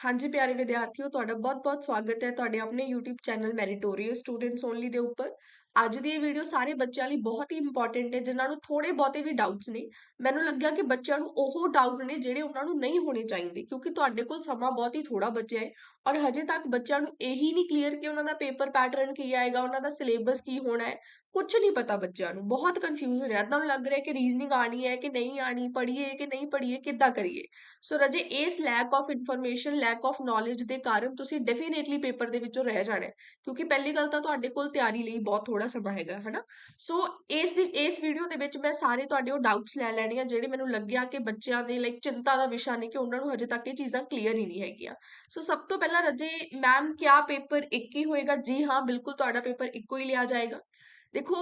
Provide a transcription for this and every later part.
ਹਾਂਜੀ, ਪਿਆਰੇ ਵਿਦਿਆਰਥੀਓ, ਤੁਹਾਡਾ ਬਹੁਤ-ਬਹੁਤ ਸਵਾਗਤ ਹੈ ਤੁਹਾਡੇ ਆਪਣੇ YouTube channel meritorious students only ਦੇ ਉੱਪਰ। ਅੱਜ ਦੀ ਇਹ ਵੀਡੀਓ ਸਾਰੇ ਬੱਚਿਆਂ ਲਈ ਬਹੁਤ ਹੀ ਇੰਪੋਰਟੈਂਟ ਹੈ, ਜਿਨ੍ਹਾਂ ਨੂੰ ਥੋੜੇ ਬਹੁਤੇ ਵੀ ਡਾਊਟਸ ਨੇ। ਮੈਨੂੰ ਲੱਗਿਆ ਕਿ ਬੱਚਿਆਂ ਨੂੰ ਉਹ ਡਾਊਟ ਨੇ ਜਿਹੜੇ ਉਹਨਾਂ ਨੂੰ ਨਹੀਂ ਹੋਣੇ ਚਾਹੀਦੇ, ਕਿਉਂਕਿ ਤੁਹਾਡੇ ਕੋਲ ਸਮਾਂ ਬਹੁਤ ਹੀ ਥੋੜਾ ਬਚਿਆ ਹੈ। ਔਰ ਹਜੇ ਤੱਕ ਬੱਚਿਆਂ ਨੂੰ ਇਹੀ ਨਹੀਂ ਕਲੀਅਰ ਕਿ ਉਹਨਾਂ ਦਾ ਪੇਪਰ ਪੈਟਰਨ ਕੀ ਆਏਗਾ, ਉਹਨਾਂ ਦਾ ਸਿਲੇਬਸ ਕੀ ਹੋਣਾ ਹੈ ਕੁਝ ਨਹੀਂ ਪਤਾ ਬੱਚਿਆਂ ਨੂੰ, ਬਹੁਤ ਕੰਫਿਊਜ਼ ਹੋ ਰਿਹਾ ਤੁਹਾਨੂੰ ਲੱਗ ਰਿਹਾ ਕਿ ਰੀਜ਼ਨਿੰਗ ਆਣੀ ਹੈ ਕਿ ਨਹੀਂ ਆਣੀ ਪੜ੍ਹੀਏ ਕਿ ਨਹੀਂ ਪੜ੍ਹੀਏ, ਕਿੱਦਾਂ ਕਰੀਏ। ਸੋ ਰਜੇ, ਇਸ lack of information lack of knowledge ਦੇ ਕਾਰਨ ਤੁਸੀਂ ਡੈਫੀਨੇਟਲੀ ਪੇਪਰ ਦੇ ਵਿੱਚੋਂ ਰਹਿ ਜਾਣਾ ਕਿਉਂਕਿ ਪਹਿਲੀ ਗੱਲ ਤਾਂ ਤੁਹਾਡੇ ਕੋਲ ਤਿਆਰੀ ਲਈ ਬਹੁਤ ਥੋੜਾ ਸਮਾਂ ਹੈਗਾ, ਹਨਾ? ਸੋ ਇਸ ਦੀ, ਇਸ ਵੀਡੀਓ ਦੇ ਵਿੱਚ ਮੈਂ ਸਾਰੇ ਤੁਹਾਡੇ ਉਹ ਡਾਊਟਸ ਲੈ ਲੈਣੇ ਆ ਜਿਹੜੇ ਮੈਨੂੰ ਲੱਗਿਆ ਕਿ ਬੱਚਿਆਂ ਦੇ ਲਾਈਕ ਚਿੰਤਾ ਦਾ ਵਿਸ਼ਾ ਨੇ ਕਿ ਉਹਨਾਂ ਨੂੰ ਹਜੇ ਤੱਕ ਇਹ ਚੀਜ਼ਾਂ ਕਲੀਅਰ ਹੀ ਨਹੀਂ ਹੈਗੀਆਂ। ਸੋ ਸਭ ਤੋਂ ਪਹਿਲਾਂ ਰਜੇ ਮੈਮ ਕਿਆ ਪੇਪਰ ਇੱਕ ਹੀ ਹੋਏਗਾ? ਜੀ ਹਾਂ, ਬਿਲਕੁਲ ਤੁਹਾਡਾ ਪੇਪਰ ਇੱਕੋ ਹੀ ਲਿਆ ਜਾਏਗਾ। ਦੇਖੋ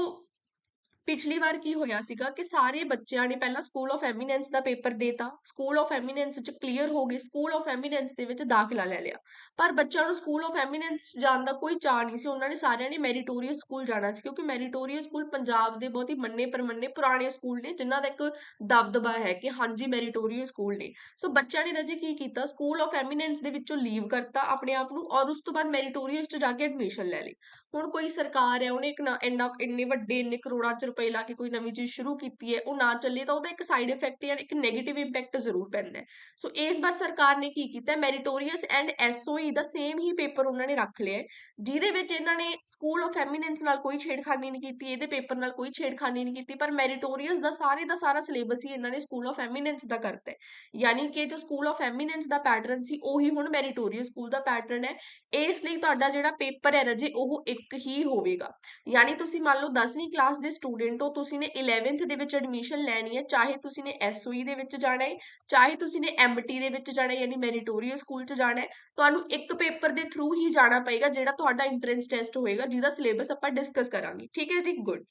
ਪਿਛਲੀ ਵਾਰ ਕੀ ਹੋਇਆ ਸੀਗਾ ਕਿ ਸਾਰੇ ਬੱਚਿਆਂ ਨੇ ਪਹਿਲਾਂ ਸਕੂਲ ਆਫ ਐਮੀਨੈਂਸ ਦਾ ਪੇਪਰ ਦੇਤਾ ਸਕੂਲ ਆਫ ਐਮੀਨੈਂਸ ਚ ਕਲੀਅਰ ਹੋ ਗਏ ਸਕੂਲ ਆਫ ਐਮੀਨੈਂਸ ਦੇ ਵਿੱਚ ਦਾਖਲਾ ਲੈ ਲਿਆ। ਪਰ ਬੱਚਿਆਂ ਨੂੰ ਸਕੂਲ ਆਫ ਐਮੀਨੈਂਸ ਜਾਣ ਦਾ ਕੋਈ ਚਾਹ ਨਹੀਂ ਸੀ, ਉਹਨਾਂ ਨੇ ਸਾਰਿਆਂ ਨੇ ਮੈਰੀਟੋਰੀਅਸ ਸਕੂਲ ਜਾਣਾ ਸੀ, ਕਿਉਂਕਿ ਮੈਰੀਟੋਰੀਅਸ ਸਕੂਲ ਪੰਜਾਬ ਦੇ ਬਹੁਤ ਹੀ ਮੰਨੇ ਪਰਮੰਨੇ ਪੁਰਾਣੇ ਸਕੂਲ ਨੇ, ਜਿਨ੍ਹਾਂ ਦਾ ਇੱਕ ਦਬਦਬਾ ਹੈ ਕਿ ਹਾਂਜੀ ਮੈਰੀਟੋਰੀਅਸ ਸਕੂਲ ਨੇ। ਸੋ ਬੱਚਿਆਂ ਨੇ ਰਜੇ ਕੀ ਕੀਤਾ ਸਕੂਲ ਆਫ ਐਮੀਨੈਂਸ ਦੇ ਵਿੱਚੋਂ ਲੀਵ ਕਰਤਾ ਆਪਣੇ ਆਪ ਨੂੰ ਔਰ ਉਸ ਤੋਂ ਬਾਅਦ ਮੈਰੀਟੋਰੀਅਸ ਚ ਜਾ ਕੇ ਐਡਮਿਸ਼ਨ ਲੈ ਲਈ। ਹੁਣ ਕੋਈ ਸਰਕਾਰ ਹੈ, ਉਹਨੇ ਇੱਕ ਨਾ ਇੰਨਾ, ਇੰਨੇ ਵੱਡੇ, ਇੰਨੇ ਕਰੋੜਾਂ ਚ ਰੁਪਏ ਲਾ ਕੇ ਕੋਈ ਨਵੀਂ ਚੀਜ਼ ਸ਼ੁਰੂ ਕੀਤੀ ਹੈ, ਉਹ ਨਾ ਚੱਲੇ ਤਾਂ ਉਹਦਾ ਇੱਕ ਸਾਈਡ ਇਫੈਕਟ ਜਾਂ ਇੱਕ 네ਗੇਟਿਵ ਇੰਪੈਕਟ ਜ਼ਰੂਰ ਪੈਂਦਾ ਹੈ। ਸੋ ਇਸ ਵਾਰ ਸਰਕਾਰ ਨੇ ਕੀ ਕੀਤਾ meritorious and S O E the same ਹੀ ਪੇਪਰ ਉਹਨਾਂ ਨੇ ਰੱਖ ਲਿਆ ਜਿਹਦੇ ਵਿੱਚ ਇਹਨਾਂ ਨੇ ਸਕੂਲ ਆਫ ਐਮੀਨੈਂਸ ਨਾਲ ਕੋਈ ਛੇੜਖਾਨੀ ਨਹੀਂ ਕੀਤੀ, ਇਹਦੇ ਪੇਪਰ ਨਾਲ ਕੋਈ ਛੇੜਖਾਨੀ ਨਹੀਂ ਕੀਤੀ, ਪਰ ਮੈਰੀਟੋਰੀਅਸ ਦਾ ਸਾਰੇ ਦਾ ਸਾਰਾ ਸਿਲੇਬਸ ਹੀ ਇਹਨਾਂ ਨੇ ਸਕੂਲ ਆਫ ਐਮੀਨੈਂਸ ਦਾ ਕਰਤਾ ਹੈ। ਯਾਨੀ ਕਿ ਜੋ ਸਕੂਲ ਆਫ ਐਮੀਨੈਂਸ ਦਾ ਪੈਟਰਨ ਸੀ, ਉਹੀ ਹੁਣ ਮੈਰੀਟੋਰੀਅਸ ਸਕੂਲ ਦਾ ਪੈਟਰਨ ਹੈ। ਇਸ ਲਈ ਤੁਹਾਡਾ ਜਿਹੜਾ ਪੇਪਰ ਹੈ ਰਜੇ, ਉਹ ਇੱਕ ਹੀ ਹੋਵੇਗਾ। ਯਾਨੀ ਤੁਸੀਂ ਮੰਨ ਲਓ 10ਵੀਂ ਕਲਾਸ ਦੇ ਸਟੂਡੈਂਟ ਸਟੂਡੈਂਟ ਹੋ, ਤੁਸੀਂ ਨੇ 11th ਦੇ ਵਿੱਚ ਐਡਮਿਸ਼ਨ ਲੈਣੀ ਹੈ, ਚਾਹੇ ਤੁਸੀਂ ਨੇ ਐਸਓਈ ਦੇ ਵਿੱਚ ਜਾਣਾ ਹੈ, ਚਾਹੇ ਤੁਸੀਂ ਨੇ ਐਮਟੀ ਦੇ ਵਿੱਚ ਜਾਣਾ ਹੈ, ਯਾਨੀ ਮੈਰੀਟੋਰੀਅਸ ਸਕੂਲ 'ਚ ਜਾਣਾ ਹੈ, ਤੁਹਾਨੂੰ ਇੱਕ ਪੇਪਰ ਦੇ ਥਰੂ ਹੀ ਜਾਣਾ ਪਏਗਾ, ਜਿਹੜਾ ਤੁਹਾਡਾ ਐਂਟਰੈਂਸ ਟੈਸਟ ਹੋਏਗਾ, ਜਿਹਦਾ ਸਿਲੇਬਸ ਆਪਾਂ ਡਿਸਕਸ ਕਰਾਂਗੇ। ਠੀਕ ਹੈ ਜੀ ਗੁੱਡ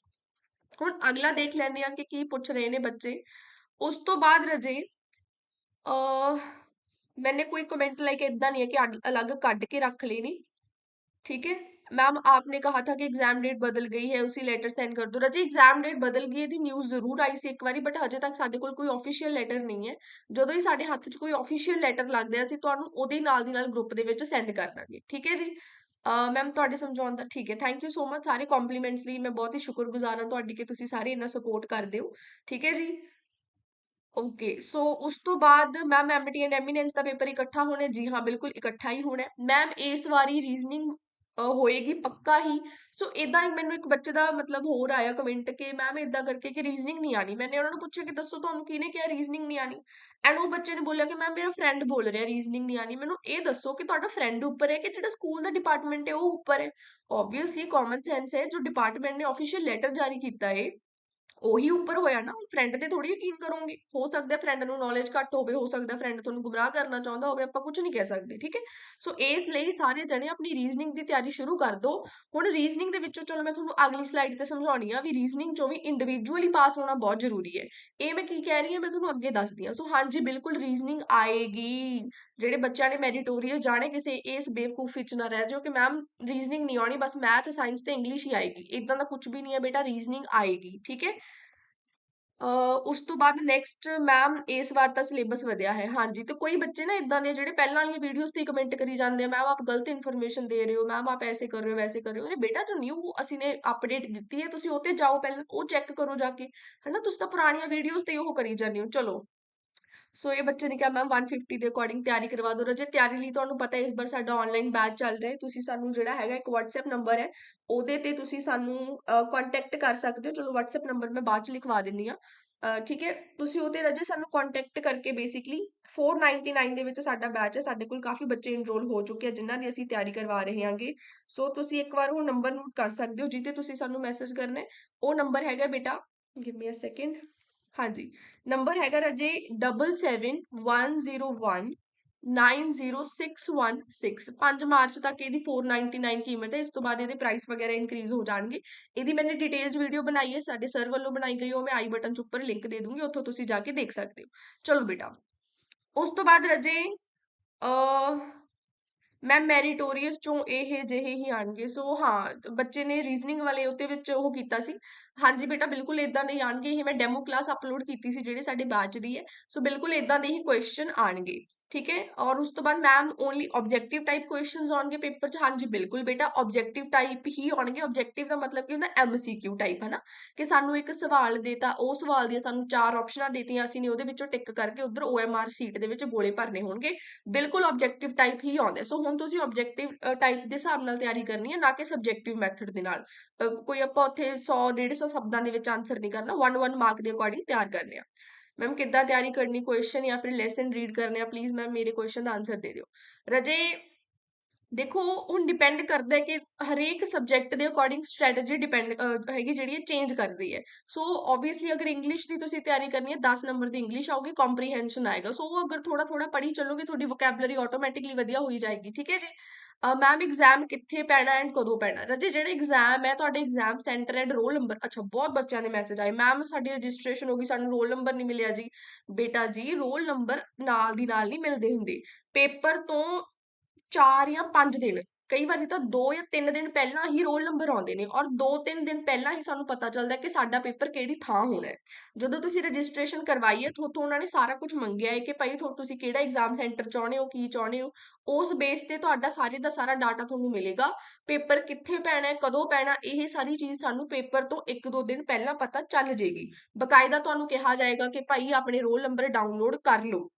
ਹੁਣ ਅਗਲਾ ਦੇਖ ਲੈਂਦੇ ਆ ਕਿ ਕੀ ਪੁੱਛ ਰਹੇ ਨੇ ਬੱਚੇ। ਉਸ ਤੋਂ ਬਾਅਦ ਰਜੇ ਅ ਮੈਨੇ ਕੋਈ ਕਮੈਂਟ ਲਾਈਕ ਇਦਾਂ ਨਹੀਂ ਹੈ ਕਿ ਅਲੱਗ ਕੱਢ ਕੇ ਰੱਖ ਲਈ ਨਹੀਂ ਠੀਕ ਹੈ? मैम आपने कहा था कि एग्जाम डेट बदल गई है उसी लेटर सेंड कर दो रजी एग्जाम डेट बदल गई है न्यूज़ जरूर आई सी एक बार बट हजे तक ਸਾਡੇ ਕੋਲ ਕੋਈ ਆਫੀਸ਼ੀਅਲ ਲੈਟਰ ਨਹੀਂ ਹੈ ਜਦੋਂ ਹੀ ਸਾਡੇ ਹੱਥ 'ਚ ਕੋਈ ਆਫੀਸ਼ੀਅਲ ਲੈਟਰ ਲੱਗਦਾ ਅਸੀਂ ਤੁਹਾਨੂੰ ਉਹਦੇ ਨਾਲ ਦੀ ਨਾਲ ਗਰੁੱਪ ਦੇ ਵਿੱਚ ਸੈਂਡ ਕਰ ਦਾਂਗੇ ਠੀਕ ਹੈ ਜੀ ਮੈਮ ਤੁਹਾਡੇ ਸਮਝਾਉਣ ਦਾ ਠੀਕ ਹੈ ਥੈਂਕ ਯੂ ਸੋ ਮਚ ਸਾਰੇ ਕੰਪਲੀਮੈਂਟਸ ਲਈ ਮੈਂ ਬਹੁਤ ਹੀ ਸ਼ੁਕਰਗੁਜ਼ਾਰ ਹਾਂ ਤੁਹਾਡੀ ਕਿ ਤੁਸੀਂ ਸਾਰੇ ਇੰਨਾ ਸਪੋਰਟ ਕਰਦੇ ਹੋ ਠੀਕ ਹੈ ਜੀ ਓਕੇ ਸੋ ਉਸ ਤੋਂ ਬਾਅਦ ਮੈਮ ਐਮਟੀ ਐਂਡ ਐਮੀਨੈਂਸ ਦਾ ਪੇਪਰ ਇਕੱਠਾ ਹੋਣਾ ਜੀ ਹਾਂ ਬਿਲਕੁਲ ਇਕੱਠਾ ਹੀ ਹੋਣਾ ਮੈਮ ਇਸ ਵਾਰੀ ਰੀਜ਼ਨਿੰਗ ਹੋਏਗੀ ਪੱਕਾ ਹੀ। ਸੋ ਇਦਾਂ ਮੈਨੂੰ ਇੱਕ ਬੱਚੇ ਦਾ ਮਤਲਬ ਹੋਰ ਆਇਆ ਕਮੈਂਟ ਕਿ ਮੈਮ ਇਦਾਂ ਕਰਕੇ ਕਿ ਰੀਜ਼ਨਿੰਗ ਨਹੀਂ ਆਣੀ ਮੈਨੇ ਉਹਨਾਂ ਨੂੰ ਪੁੱਛਿਆ ਕਿ ਦੱਸੋ ਤੁਹਾਨੂੰ ਕਿਹਨੇ ਕਿਹਾ ਰੀਜ਼ਨਿੰਗ ਨਹੀਂ ਆਣੀ ਐਂਡ ਉਹ ਬੱਚੇ ਨੇ ਬੋਲਿਆ ਕਿ ਮੈਮ ਮੇਰਾ ਫਰੈਂਡ ਬੋਲ ਰਿਹਾ ਰੀਜ਼ਨਿੰਗ ਨਹੀਂ ਆਣੀ ਮੈਨੂੰ ਇਹ ਦੱਸੋ ਕਿ ਤੁਹਾਡਾ ਫਰੈਂਡ ਉੱਪਰ ਹੈ ਕਿ ਜਿਹੜਾ ਸਕੂਲ ਦਾ ਡਿਪਾਰਟਮੈਂਟ ਹੈ ਉਹ ਉੱਪਰ ਹੈ? ਆਬਵੀਅਸਲੀ ਕਾਮਨ ਸੈਂਸ ਹੈ। ਜੋ ਡਿਪਾਰਟਮੈਂਟ ਨੇ ਆਫੀਸ਼ੀਅਲ ਲੈਟਰ ਜਾਰੀ ਕੀਤਾ ਹੈ ਉਹੀ ਉੱਪਰ ਹੋਇਆ ਨਾ ਫਰੈਂਡ ਤੇ ਥੋੜੀ ਯਕੀਨ ਕਰੋਗੇ। ਹੋ ਸਕਦਾ ਫਰੈਂਡ ਨੂੰ ਨੌਲੇਜ ਘੱਟ ਹੋਵੇ, ਹੋ ਸਕਦਾ ਫਰੈਂਡ ਤੁਹਾਨੂੰ ਗੁੰਮਰਾਹ ਕਰਨਾ ਚਾਹੁੰਦਾ ਹੋਵੇ, ਆਪਾਂ ਕੁਝ ਨਹੀਂ ਕਹਿ ਸਕਦੇ, ਠੀਕ ਹੈ? ਸੋ ਇਸ ਲਈ ਸਾਰੇ ਜਣੇ ਆਪਣੀ ਰੀਜ਼ਨਿੰਗ ਦੀ ਤਿਆਰੀ ਸ਼ੁਰੂ ਕਰ ਦਿਓ ਹੁਣ ਰੀਜ਼ਨਿੰਗ ਦੇ ਵਿੱਚੋਂ ਚਲੋ ਮੈਂ ਤੁਹਾਨੂੰ ਅਗਲੀ ਸਲਾਈਡ ਤੇ ਸਮਝਾਉਣੀ ਆ ਵੀ ਰੀਜ਼ਨਿੰਗ ਚੋਂ ਵੀ ਇੰਡੀਵਿਜੂਅਲੀ ਪਾਸ ਹੋਣਾ ਬਹੁਤ ਜ਼ਰੂਰੀ ਹੈ। ਇਹ ਮੈਂ ਕੀ ਕਹਿ ਰਹੀ ਹਾਂ, ਮੈਂ ਤੁਹਾਨੂੰ ਅੱਗੇ ਦੱਸਦੀ ਹਾਂ। ਸੋ ਹਾਂਜੀ, ਬਿਲਕੁਲ ਰੀਜ਼ਨਿੰਗ ਆਏਗੀ। ਜਿਹੜੇ ਬੱਚਿਆਂ ਨੇ ਮੈਰੀਟੋਰੀਅਸ ਜਾਣੇ ਕਿਸੇ ਇਸ ਬੇਵਕੂਫੀ 'ਚ ਨਾ ਰਹਿ ਜਾਓ ਕਿ ਮੈਮ ਰੀਜ਼ਨਿੰਗ ਨਹੀਂ ਆਉਣੀ, ਬਸ ਮੈਥ ਸਾਇੰਸ ਤੇ ਇੰਗਲਿਸ਼ ਹੀ ਆਏਗੀ। ਇਦਾਂ ਦਾ ਕੁਝ ਵੀ ਨਹੀਂ ਹੈ ਬੇਟਾ ਰੀਜ਼ਨਿੰਗ ਆਏਗੀ, ਠੀਕ ਹੈ? ਉਸ ਤੋਂ ਬਾਅਦ ਨੈਕਸਟ ਮੈਮ ਇਸ ਵਾਰ ਤਾਂ ਸਿਲੇਬਸ ਵਧਿਆ ਹੈ। ਹਾਂਜੀ, ਤੇ ਕੋਈ ਬੱਚੇ ਨਾ ਇਦਾਂ ਦੇ ਜਿਹੜੇ ਪਹਿਲਾਂ ਵਾਲੀਆਂ ਵੀਡੀਓਜ਼ ਤੇ ਕਮੈਂਟ ਕਰੀ ਜਾਂਦੇ ਆ ਮੈਮ ਆਪ ਗਲਤ ਇਨਫੋਰਮੇਸ਼ਨ ਦੇ ਰਹੇ ਹੋ। ਮੈਮ ਆਪ ਐਸੇ ਕਰ ਰਹੇ ਹੋ, ਵੈਸੇ ਕਰ ਰਹੇ ਹੋ। ਅਰੇ ਬੇਟਾ, ਜੋ ਨਿਊ ਅਸੀਂ ਨੇ ਅਪਡੇਟ ਦਿੱਤੀ ਹੈ, ਤੁਸੀਂ ਉਹ ਤੇ ਜਾਓ ਪਹਿਲਾਂ, ਉਹ ਚੈੱਕ ਕਰੋ ਜਾ ਕੇ। ਹਨਾ, ਤੁਸੀਂ ਤਾਂ ਪੁਰਾਣੀਆਂ ਵੀਡੀਓਜ਼ ਤੇ ਉਹ ਕਰੀ ਜਾਂਦੇ ਹੋ। ਚਲੋ। ਸੋ ਇਹ ਬੱਚੇ ਨੇ ਕਿਹਾ ਮੈਮ 150 ਦੇ ਅਕੋਰਡਿੰਗ ਤਿਆਰੀ ਕਰਵਾ ਦਿਓ ਰਜੇ ਤਿਆਰੀ ਲਈ ਤੁਹਾਨੂੰ ਪਤਾ ਹੈ, ਇਸ ਵਾਰ ਸਾਡਾ ਆਨਲਾਈਨ ਬੈਚ ਚੱਲ ਰਿਹਾ ਹੈ। ਤੁਸੀਂ ਸਾਨੂੰ ਜਿਹੜਾ ਹੈਗਾ, ਇੱਕ WhatsApp ਨੰਬਰ ਹੈ, ਉਹਦੇ ਤੇ ਤੁਸੀਂ ਸਾਨੂੰ ਕੰਟੈਕਟ ਕਰ ਸਕਦੇ ਹੋ। ਚਲੋ, WhatsApp ਨੰਬਰ ਮੈਂ ਬਾਅਦ ਚ ਲਿਖਵਾ ਦਿੰਨੀ ਆ ਠੀਕ ਹੈ? ਤੁਸੀਂ ਉਹਤੇ ਰਜੇ ਸਾਨੂੰ ਕੰਟੈਕਟ ਕਰਕੇ ਬੇਸਿਕਲੀ 499 ਦੇ ਵਿੱਚ ਸਾਡਾ ਬੈਚ ਹੈ। ਸਾਡੇ ਕੋਲ ਕਾਫੀ ਬੱਚੇ ਇਨਰੋਲ ਹੋ ਚੁੱਕੇ ਆ, ਜਿਨ੍ਹਾਂ ਦੀ ਅਸੀਂ ਤਿਆਰੀ ਕਰਵਾ ਰਹੇ ਹਾਂਗੇ। ਸੋ ਤੁਸੀਂ ਇੱਕ ਵਾਰ ਉਹ ਨੰਬਰ ਨੋਟ ਕਰ ਸਕਦੇ ਹੋ ਜਿੱਤੇ ਤੁਸੀਂ ਸਾਨੂੰ ਮੈਸੇਜ ਕਰਨਾ ਹੈ। ਉਹ ਨੰਬਰ ਹੈਗਾ ਬੇਟਾ ਗਿਵ ਮੀ ਅ ਸੈਕਿੰਡ ਹਾਂਜੀ। ਨੰਬਰ ਹੈਗਾ ਰਜੇ 771019 90616 5 ਮਾਰਚ ਤੱਕ ਇਹਦੀ 499 ਕੀਮਤ ਹੈ। ਇਸ ਤੋਂ ਬਾਅਦ ਇਹਦੇ ਪ੍ਰਾਈਸ ਵਗੈਰਾ ਇਨਕਰੀਜ਼ ਹੋ ਜਾਣਗੇ। ਇਹਦੀ ਮੈਨੇ ਡਿਟੇਲਸ ਵੀਡੀਓ ਬਣਾਈ ਹੈ। ਸਾਡੇ ਸਰ ਵੱਲੋਂ ਬਣਾਈ ਗਈ ਉਹ ਮੈਂ ਆਈ ਬਟਨ ਚ ਉੱਪਰ ਲਿੰਕ ਦੇ ਦੂੰਗੀ। ਉੱਥੋਂ ਤੁਸੀਂ ਜਾ ਕੇ ਦੇਖ ਸਕਦੇ ਹੋ। ਚਲੋ ਬੇਟਾ। ਉਸ ਤੋਂ ਬਾਅਦ ਰਜੇ ਅ ਮੈਮ ਮੈਰੀਟੋਰੀਅਸ ਚੋਂ ਇਹ ਜਿਹੇ ਹੀ ਆਣਗੇ। ਸੋ ਹਾਂ, ਬੱਚੇ ਨੇ ਰੀਜ਼ਨਿੰਗ ਵਾਲੇ ਉੱਤੇ ਵਿੱਚ ਉਹ ਕੀਤਾ ਸੀ। ਹਾਂਜੀ ਬੇਟਾ, ਬਿਲਕੁਲ ਇਦਾਂ ਦੇ ਆਣਗੇ। ਇਹ ਮੈਂ ਡੈਮੋ ਕਲਾਸ ਅਪਲੋਡ ਕੀਤੀ ਸੀ, ਜਿਹੜੇ ਸਾਡੇ ਬੈਚ ਦੀ ਹੈ। ਸੋ ਬਿਲਕੁਲ ਇਦਾਂ ਦੇ ਹੀ ਕੁਐਸਚਨ ਆਣਗੇ। ਠੀਕ ਹੈ ਔਰ ਉਸ ਤੋਂ ਬਾਅਦ ma'am only objective type questions ਆਉਣਗੇ ਪੇਪਰ 'ਚ ਹਾਂਜੀ ਬਿਲਕੁਲ ਬੇਟਾ ਆਬਜੈਕਟਿਵ ਟਾਈਪ ਹੀ ਆਉਣਗੇ ਆਬਜੈਕਟਿਵ ਦਾ ਮਤਲਬ ਕੀ ਹੁੰਦਾ ਐਮਸੀਕਿਊ ਟਾਈਪ ਹੈ ਨਾ ਕਿ ਸਾਨੂੰ ਇੱਕ ਸਵਾਲ ਦੇਤਾ ਉਹ ਸਵਾਲ ਦੀਆਂ ਸਾਨੂੰ ਚਾਰ ਆਪਸ਼ਨਾਂ ਦੇਤੀਆਂ ਅਸੀਂ ਨੇ ਉਹਦੇ ਵਿੱਚੋਂ ਟਿਕ ਕਰਕੇ ਉਧਰ OMR ਸੀਟ ਦੇ ਵਿੱਚ ਗੋਲੇ ਭਰਨੇ ਹੋਣਗੇ ਬਿਲਕੁਲ ਆਬਜੈਕਟਿਵ ਟਾਈਪ ਹੀ ਆਉਂਦੇ ਸੋ ਹੁਣ ਤੁਸੀਂ ਆਬਜੈਕਟਿਵ ਟਾਈਪ ਦੇ ਹਿਸਾਬ ਨਾਲ ਤਿਆਰੀ ਕਰਨੀ ਹੈ ਨਾ ਕਿ ਸਬਜੈਕਟਿਵ ਮੈਥਡ ਦੇ ਨਾਲ ਕੋਈ ਆਪਾਂ ਉੱਥੇ 100 150 ਸ਼ਬਦਾਂ ਦੇ ਵਿੱਚ ਆਨਸਰ ਨਹੀਂ ਕਰਨਾ 1 1 ਮਾਰਕ ਦੇ ਅਕੋਰਡਿੰਗ ਤਿਆਰ ਕਰਨੇ ਆ ਮੈਮ ਕਿੱਦਾਂ ਤਿਆਰੀ ਕਰਨੀ ਕੁਐਸਚਨ ਜਾਂ ਫਿਰ ਲੈਸਨ ਰੀਡ ਕਰਨੇ ਆ ਪਲੀਜ਼ ਮੈਮ ਮੇਰੇ ਕੁਐਸਚਨ ਦਾ ਆਨਸਰ ਦੇ ਦਿਓ ਰਜੇ ਦੇਖੋ ਹੁਣ ਡਿਪੈਂਡ ਕਰਦਾ ਹੈ ਕਿ ਹਰੇਕ ਸਬਜੈਕਟ ਦੇ ਅਕੋਰਡਿੰਗ ਸਟ੍ਰੈਟਜੀ ਡਿਪੈਂਡ ਹੈਗੀ ਜਿਹੜੀ ਹੈ ਚੇਂਜ ਕਰਦੀ ਹੈ ਸੋ ਆਬਵੀਅਸਲੀ ਅਗਰ ਇੰਗਲਿਸ਼ ਦੀ ਤੁਸੀਂ ਤਿਆਰੀ ਕਰਨੀ ਹੈ 10 ਨੰਬਰ ਦੀ ਇੰਗਲਿਸ਼ ਆਊਗੀ ਕੰਪਰੀਹੈਂਸ਼ਨ ਆਏਗਾ ਸੋ ਉਹ ਅਗਰ ਥੋੜਾ ਥੋੜਾ ਪੜ੍ਹੀ ਚੱਲੋਗੇ ਤੁਹਾਡੀ ਵੋਕੈਬਲਰੀ ਆਟੋਮੈਟਿਕਲੀ ਵਧੀਆ ਹੋਈ ਜਾਏਗੀ ਠੀਕ ਹੈ ਜੀ ਮੈਮ ਐਗਜ਼ਾਮ ਕਿੱਥੇ ਪੈਣਾ ਐਂਡ ਕਦੋਂ ਪੈਣਾ? ਰਜੇ, ਜਿਹੜੇ ਐਗਜ਼ਾਮ ਹੈ, ਤੁਹਾਡੇ exam centre and roll number ਅੱਛਾ, ਬਹੁਤ ਬੱਚਿਆਂ ਦੇ ਮੈਸੇਜ ਆਏ। ਮੈਮ ਸਾਡੀ ਰਜਿਸਟ੍ਰੇਸ਼ਨ ਹੋ ਗਈ, ਸਾਨੂੰ ਰੋਲ ਨੰਬਰ ਨਹੀਂ ਮਿਲਿਆ ਜੀ। ਬੇਟਾ ਜੀ ਰੋਲ ਨੰਬਰ ਨਾਲ ਦੀ ਨਾਲ ਨਹੀਂ ਮਿਲਦੇ ਹੁੰਦੇ। ਪੇਪਰ ਤੋਂ 4 ਜਾਂ 5 ਦਿਨ। ਕਈ ਵਾਰੀ ਤਾਂ 2 ਜਾਂ 3 ਦਿਨ ਪਹਿਲਾਂ ਹੀ ਰੋਲ ਨੰਬਰ ਆਉਂਦੇ ਨੇ ਔਰ 2-3 ਦਿਨ ਪਹਿਲਾਂ ਹੀ ਸਾਨੂੰ ਪਤਾ ਚੱਲਦਾ ਕਿ ਸਾਡਾ ਪੇਪਰ ਕਿਹੜੀ ਥਾਂ ਹੋਣਾ ਹੈ। ਜਦੋਂ ਤੁਸੀਂ ਰਜਿਸਟ੍ਰੇਸ਼ਨ ਕਰਵਾਈ ਹੈ ਤੁਹਾਤੋਂ ਉਹਨਾਂ ਨੇ ਸਾਰਾ ਕੁਝ ਮੰਗਿਆ ਹੈ ਕਿ ਭਾਈ ਤੁਸੀਂ ਕਿਹੜਾ ਐਗਜ਼ਾਮ ਸੈਂਟਰ ਚਾਹੁੰਦੇ ਹੋ, ਕੀ ਚਾਹੁੰਦੇ ਹੋ, ਉਸ ਬੇਸ ਤੇ ਤੁਹਾਡਾ ਸਾਰੇ ਦਾ ਸਾਰਾ ਡਾਟਾ ਤੁਹਾਨੂੰ ਮਿਲੇਗਾ। ਪੇਪਰ ਕਿੱਥੇ ਪੈਣਾ ਹੈ, ਕਦੋਂ ਪੈਣਾ ਇਹ ਸਾਰੀ ਚੀਜ਼ ਸਾਨੂੰ ਪੇਪਰ ਤੋਂ 1-2 ਦਿਨ ਪਹਿਲਾਂ ਪਤਾ ਚੱਲ ਜੇਗੀ। ਬਕਾਇਦਾ ਤੁਹਾਨੂੰ ਕਿਹਾ ਜਾਏਗਾ ਕਿ ਭਾਈ ਆਪਣੇ ਰੋਲ ਨੰਬਰ ਡਾਊਨਲੋਡ ਕਰ ਲਓ।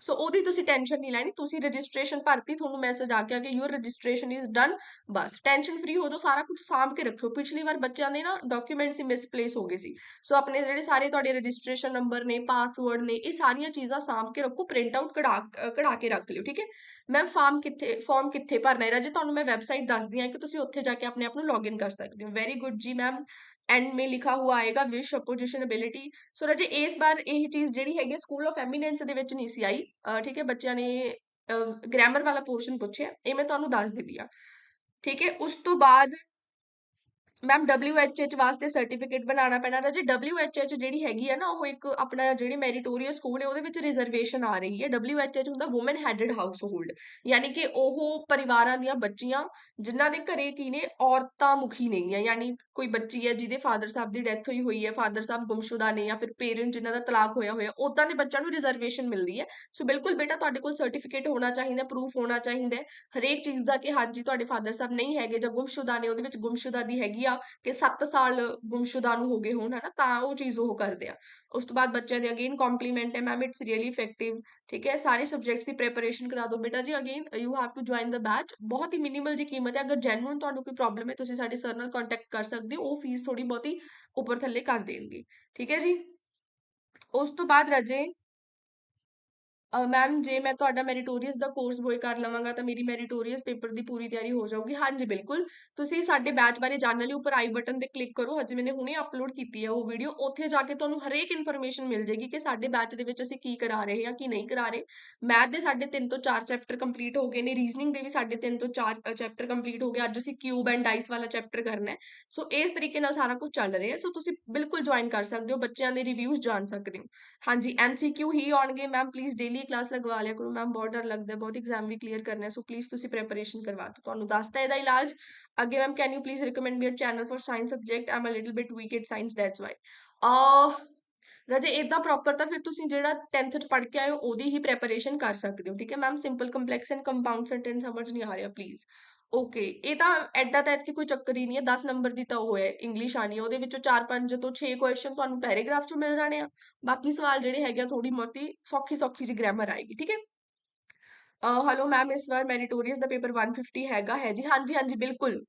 ਸੋ ਉਹਦੀ ਤੁਸੀਂ ਟੈਨਸ਼ਨ ਨਹੀਂ ਲੈਣੀ, ਤੁਸੀਂ ਰਜਿਸਟ੍ਰੇਸ਼ਨ ਭਰਤੀ, ਤੁਹਾਨੂੰ ਮੈਸੇਜ ਆ ਗਿਆ ਕਿ ਯੂਰ ਰਜਿਸਟ੍ਰੇਸ਼ਨ ਇਜ਼ ਡਨ ਬਸ। ਟੈਨਸ਼ਨ ਫ੍ਰੀ ਹੋ ਜਾਓ, ਸਾਰਾ ਕੁਝ ਸਾਂਭ ਕੇ ਰੱਖਿਓ। ਪਿਛਲੀ ਵਾਰ ਬੱਚਿਆਂ ਦੇ ਨਾ ਡਾਕੂਮੈਂਟਸ ਹੀ ਮਿਸਪਲੇਸ ਹੋ ਗਏ ਸੀ। ਸੋ ਆਪਣੇ ਜਿਹੜੇ ਸਾਰੇ ਤੁਹਾਡੇ ਰਜਿਸਟ੍ਰੇਸ਼ਨ ਨੰਬਰ ਨੇ ਪਾਸਵਰਡ ਨੇ, ਇਹ ਸਾਰੀਆਂ ਚੀਜ਼ਾਂ ਸਾਂਭ ਕੇ ਰੱਖੋ ਪ੍ਰਿੰਟ ਆਊਟ ਕਢਾ ਕਢਾ ਕੇ ਰੱਖ ਲਿਓ, ਠੀਕ ਹੈ? ਮੈਮ ਫਾਰਮ ਕਿੱਥੇ ਫਾਰਮ ਕਿੱਥੇ ਭਰਨਾ ਹੈ? ਰਾਜੇ, ਤੁਹਾਨੂੰ ਮੈਂ ਵੈਬਸਾਈਟ ਦੱਸਦੀ ਹਾਂ ਕਿ ਤੁਸੀਂ ਉੱਥੇ ਜਾ ਕੇ ਆਪਣੇ ਆਪ ਨੂੰ ਲੌਗਇਨ ਕਰ ਸਕਦੇ ਹੋ। ਵੈਰੀ ਗੁੱਡ ਜੀ ਮੈਮ एंड में लिखा हुआ आएगा wish opposition ability so Raje इस बार यही चीज ਜਿਹੜੀ ਹੈਗੀ ਸਕੂਲ ਆਫ ਐਮੀਨੈਂਸ ਦੇ ਵਿੱਚ ਨਹੀਂ ਸੀ ਆਈ ਠੀਕ ਹੈ ਬੱਚਿਆਂ ਨੇ ਗ੍ਰਾਮਰ ਵਾਲਾ ਪੋਰਸ਼ਨ ਪੁੱਛਿਆ ਇਹ ਮੈਂ ਤੁਹਾਨੂੰ ਦੱਸ ਦਿੰਦੀ ਆ ਠੀਕ ਹੈ ਉਸ ਤੋਂ ਬਾਅਦ ਮੈਮ WHH ਵਾਸਤੇ ਸਰਟੀਫਿਕੇਟ ਬਣਾਉਣਾ ਪੈਣਾ ਰਾਜੇ WHH ਜਿਹੜੀ ਹੈਗੀ ਹੈ ਨਾ, ਉਹ ਇੱਕ ਆਪਣਾ ਜਿਹੜੀ ਮੈਰੀਟੋਰੀਅਸ ਸਕੂਲ ਹੈ, ਉਹਦੇ ਵਿੱਚ ਰਿਜ਼ਰਵੇਸ਼ਨ ਆ ਰਹੀ ਹੈ। WHH ਹੁੰਦਾ ਔਮਨ ਹੈਡਡ ਹਾਊਸਹੋਲਡ ਯਾਨੀ ਕਿ ਉਹ ਪਰਿਵਾਰਾਂ ਦੀਆਂ ਬੱਚੀਆਂ, ਜਿਨ੍ਹਾਂ ਦੇ ਘਰੇ ਕੀ ਨੇ, ਔਰਤਾਂ ਮੁਖੀ ਨਹੀਂ ਹੈ ਯਾਨੀ ਕੋਈ ਬੱਚੀ ਹੈ ਜਿਹਦੇ ਫਾਦਰ ਸਾਹਿਬ ਦੀ ਡੈਥ ਹੋਈ ਹੋਈ ਹੈ ਫਾਦਰ ਸਾਹਿਬ ਗੁੰਮਸ਼ੁਦਾ ਨੇ ਜਾਂ ਫਿਰ ਪੇਰੈਂਟ ਜਿਨ੍ਹਾਂ ਦਾ ਤਲਾਕ ਹੋਇਆ ਹੋਇਆ ਉਦਾਂ ਦੇ ਬੱਚਿਆਂ ਨੂੰ ਰਿਜ਼ਰਵੇਸ਼ਨ ਮਿਲਦੀ ਹੈ। ਸੋ ਬਿਲਕੁਲ ਬੇਟਾ, ਤੁਹਾਡੇ ਕੋਲ ਸਰਟੀਫਿਕੇਟ ਹੋਣਾ ਚਾਹੀਦਾ ਪ੍ਰੂਫ ਹੋਣਾ ਚਾਹੀਦਾ ਹਰੇਕ ਚੀਜ਼ ਦਾ ਕਿ ਹਾਂਜੀ, ਤੁਹਾਡੇ ਫਾਦਰ ਸਾਹਿਬ ਨਹੀਂ ਹੈਗੇ ਜਾਂ ਗੁੰਮਸ਼ੁਦਾ ਨੇ, ਉਹਦੇ ਵਿੱਚ ਗੁੰਮਸ਼ੁਦਾ ਦੀ ਹੈਗੀ ਆ ਕਿ 7 ਸਾਲ ਗੁੰਮਸ਼ੁਦਾ ਨੂੰ ਹੋ ਗਏ ਹੋਣ, ਹਨਾ, ਤਾਂ ਉਹ ਚੀਜ਼ ਉਹ ਕਰਦੇ ਆ। ਉਸ ਤੋਂ ਬਾਅਦ ਬੱਚਿਆਂ ਦੇ ਅਗੇਨ ਕੰਪਲੀਮੈਂਟ ਹੈ ਮੈਮ ਇਟਸ ਰੀਅਲੀ ਇਫੈਕਟਿਵ ਠੀਕ ਹੈ, ਸਾਰੇ ਸਬਜੈਕਟਸ ਦੀ ਪ੍ਰੈਪਰੇਸ਼ਨ ਕਰਾ ਦਿਓ। ਬੇਟਾ ਜੀ again you have to join the batch ਬਹੁਤ ਹੀ ਮਿਨੀਮਲ ਜੀ ਕੀਮਤ ਹੈ। ਅਗਰ ਜੈਨੂਇਨ ਤੁਹਾਨੂੰ ਕੋਈ ਪ੍ਰੋਬਲਮ ਹੈ, ਤੁਸੀਂ ਸਾਡੇ ਸਰ ਨਾਲ ਕੰਟੈਕਟ ਕਰ ਸਕਦੇ ਹੋ। ਉਹ ਫੀਸ ਥੋੜੀ ਬਹੁਤੀ ਉੱਪਰ ਥੱਲੇ ਕਰ ਦੇਣਗੇ। ਠੀਕ ਹੈ ਜੀ? ਉਸ ਤੋਂ ਬਾਅਦ ਰਜੇ ਮੈਮ ਜੇ ਮੈਂ ਤੁਹਾਡਾ ਮੈਰੀਟੋਰੀਅਸ ਦਾ ਕੋਰਸ ਬੋਏ ਕਰ ਲਵਾਂਗਾ ਤਾਂ ਮੇਰੀ ਮੈਰੀਟੋਰੀਅਸ ਪੇਪਰ ਦੀ ਪੂਰੀ ਤਿਆਰੀ ਹੋ ਜਾਊਗੀ। ਹਾਂਜੀ, ਬਿਲਕੁਲ। ਤੁਸੀਂ ਸਾਡੇ ਬੈਚ ਬਾਰੇ ਜਾਣਨ ਲਈ ਉੱਪਰ ਆਈ ਬਟਨ ਤੇ ਕਲਿੱਕ ਕਰੋ। ਹਜੇ ਮੈਨੇ ਹੁਣੇ ਅਪਲੋਡ ਕੀਤੀ ਹੈ ਉਹ ਵੀਡੀਓ ਉੱਥੇ ਜਾ ਕੇ ਤੁਹਾਨੂੰ ਹਰੇਕ ਇਨਫੋਰਮੇਸ਼ਨ ਮਿਲ ਜਾਏਗੀ ਕਿ ਸਾਡੇ ਬੈਚ ਦੇ ਵਿੱਚ ਅਸੀਂ ਕੀ ਕਰਾ ਰਹੇ ਹਾਂ, ਕੀ ਨਹੀਂ ਕਰਾ ਰਹੇ। ਮੈਥ ਦੇ ਸਾਡੇ 3 ਤੋਂ 4 ਚੈਪਟਰ ਕੰਪਲੀਟ ਹੋ ਗਏ ਨੇ। ਰੀਜ਼ਨਿੰਗ ਦੇ ਵੀ ਸਾਡੇ 3 ਤੋਂ 4 ਚੈਪਟਰ ਕੰਪਲੀਟ ਹੋ ਗਏ। ਅੱਜ ਅਸੀਂ ਕਿਊਬ ਐਂਡ ਡਾਈਸ ਵਾਲਾ ਚੈਪਟਰ ਕਰਨਾ ਹੈ। ਸੋ ਇਸ ਤਰੀਕੇ ਨਾਲ ਸਾਰਾ ਕੁਝ ਚੱਲ ਰਿਹਾ ਸੋ ਤੁਸੀਂ ਬਿਲਕੁਲ ਜੁਆਇਨ ਕਰ ਸਕਦੇ ਹੋ। ਬੱਚਿਆਂ ਦੇ ਰਿਵਿਊਜ਼ ਜਾਣ ਸਕਦੇ ਹੋ। ਹਾਂਜੀ ਐਮਸੀਕਿਊ ਹੀ ਆਉਣਗੇ। Ma'am please daily daily class ਲਗਵਾ ਲਿਆ ਕਰੋ ਮੈਮ ਬਹੁਤ ਡਰ ਲੱਗਦਾ, ਬਹੁਤ ਐਗਜ਼ਾਮ ਵੀ ਕਲੀਅਰ ਕਰਨਾ ਹੈ ਸੋ ਪਲੀਜ਼ ਤੁਸੀਂ ਪ੍ਰੈਪਰੇਸ਼ਨ ਕਰਵਾ ਦਿਓ। ਤੁਹਾਨੂੰ ਦੱਸਤਾ ਇਹਦਾ ਇਲਾਜ। ਅੱਗੇ ma'am can you please recommend me a channel for science subject I'm a little bit weak at science that's why ਆ, ਰਾਜੇ ਇਦਾਂ ਪ੍ਰੋਪਰ ਤਾਂ ਫਿਰ ਤੁਸੀਂ ਜਿਹੜਾ 10th ਚ ਪੜ੍ਹ ਕੇ ਆਏ ਹੋ, ਉਹਦੀ ਹੀ ਪ੍ਰੈਪਰੇਸ਼ਨ ਕਰ ਸਕਦੇ ਹੋ, ਠੀਕ ਹੈ ma'am simple complex and compound sentence ਸਮਝ ਨਹੀਂ ਆ ਰਿਹਾ ਪਲੀਜ਼ ਓਕੇ ਇਹ ਤਾਂ ਐਡਾ ਤਾਂ ਕਿ ਕੋਈ ਚੱਕਰ ਹੀ ਨਹੀਂ ਹੈ 10 ਨੰਬਰ ਦੀ ਤਾਂ ਉਹ ਹੈ ਇੰਗਲਿਸ਼ ਆਣੀ ਉਹਦੇ ਵਿੱਚੋਂ 4-5 ਤੋਂ 6 ਕੁਐਸਚਨ ਤੁਹਾਨੂੰ ਪੈਰਾਗ੍ਰਾਫ ਚੋਂ ਮਿਲ ਜਾਣੇ ਆ, ਬਾਕੀ ਸਵਾਲ ਜਿਹੜੇ ਹੈਗੇ ਆ ਥੋੜੀ ਮੋਤੀ ਸੌਖੀ ਸੌਖੀ ਜੀ ਗ੍ਰਾਮਰ ਆਏਗੀ, ਠੀਕ ਹੈ? ਹੈਲੋ ਮੈਮ ਇਸ ਵਾਰ ਮੈਰੀਟੋਰੀਅਸ ਦਾ ਪੇਪਰ 150 ਹੈਗਾ, ਹੈ ਜੀ? ਹਾਂਜੀ ਹਾਂਜੀ, ਬਿਲਕੁਲ।